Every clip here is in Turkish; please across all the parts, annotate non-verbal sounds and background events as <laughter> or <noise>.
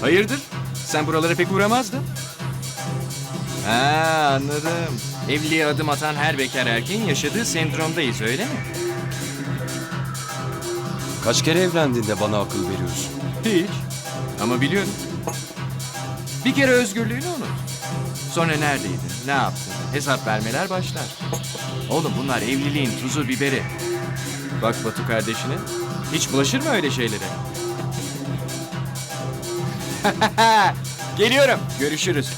Hayırdır? Sen buralara pek uğramazdın. Ha anladım. Evliliğe adım atan her bekar erkeğin yaşadığı sendromdayız öyle mi? Kaç kere evlendin de bana akıl veriyorsun? Hiç. Ama biliyorum. Bir kere özgürlüğünü unut. Sonra neredeydin, ne yaptın? Hesap vermeler başlar. Oğlum bunlar evliliğin tuzu biberi. Bak Batu kardeşine. Hiç bulaşır mı öyle şeylere? <laughs> Geliyorum. Görüşürüz.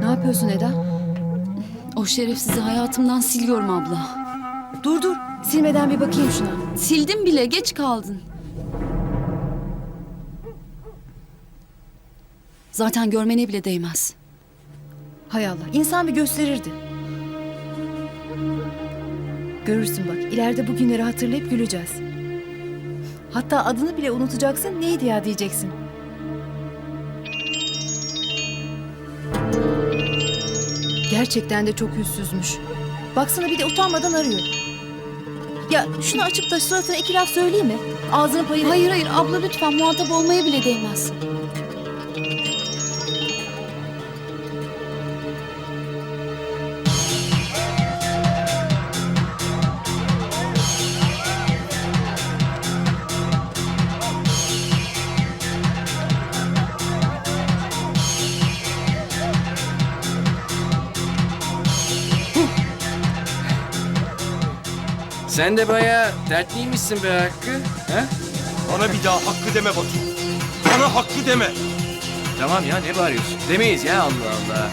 Ne yapıyorsun Eda? O şerefsizi hayatımdan siliyorum abla. Dur dur. Silmeden bir bakayım şuna. Sildim bile geç kaldın. Zaten görmene bile değmez. Hay Allah. insan bir gösterirdi. Görürsün bak. ileride bu günleri hatırlayıp güleceğiz. Hatta adını bile unutacaksın. Neydi ya diyeceksin. Gerçekten de çok yüzsüzmüş. Baksana bir de utanmadan arıyor. Ya şunu açıp da suratına iki laf söyleyeyim mi? Ağzının payını... Hayır hayır abla lütfen muhatap olmaya bile değmez. Sen de bayağı dertliymişsin be Hakkı. Ha? Bana bir daha hakkı deme Batu. Bana hakkı deme. Tamam ya ne bağırıyorsun? Demeyiz ya Allah Allah.